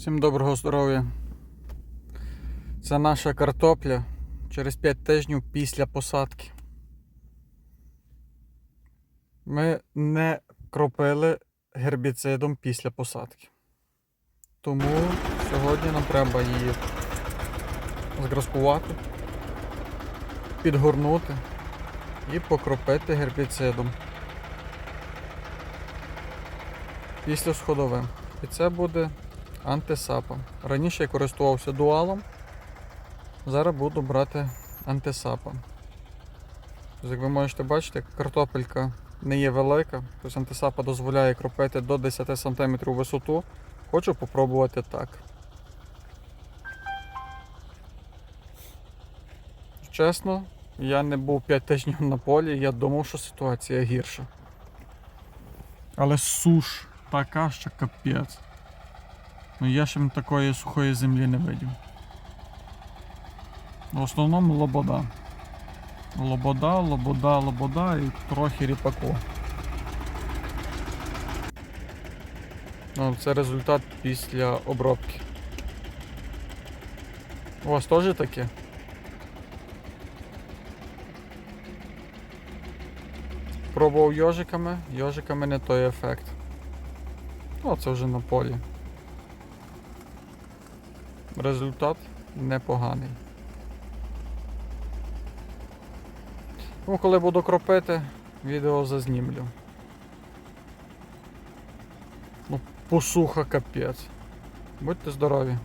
Всім доброго здоров'я. Це наша картопля через 5 тижнів після посадки. Ми не кропили гербіцидом після посадки. Тому сьогодні нам треба її зграскувати, підгорнути і покропити гербіцидом. Після сходовим. І це буде антисапа. Раніше я користувався дуалом, зараз буду брати антисапа. Тобто, Як ви можете бачити, картопелька не є велика, тобто антисапа дозволяє кропити до 10 см висоту. Хочу попробувати так. Чесно, я не був 5 тижнів на полі, я думав, що ситуація гірша. Але суш така, що капець. Ну я ще такої сухої землі не видів. В основному лобода. Лобода, лобода, лобода і трохи ріпаку. Ну, це результат після обробки. У вас теж таке? Пробував йожиками, йожиками не той ефект. О, це вже на полі. Результат непоганий. Ну, коли буду кропити, відео зазнімлю. Ну, посуха капець. Будьте здорові.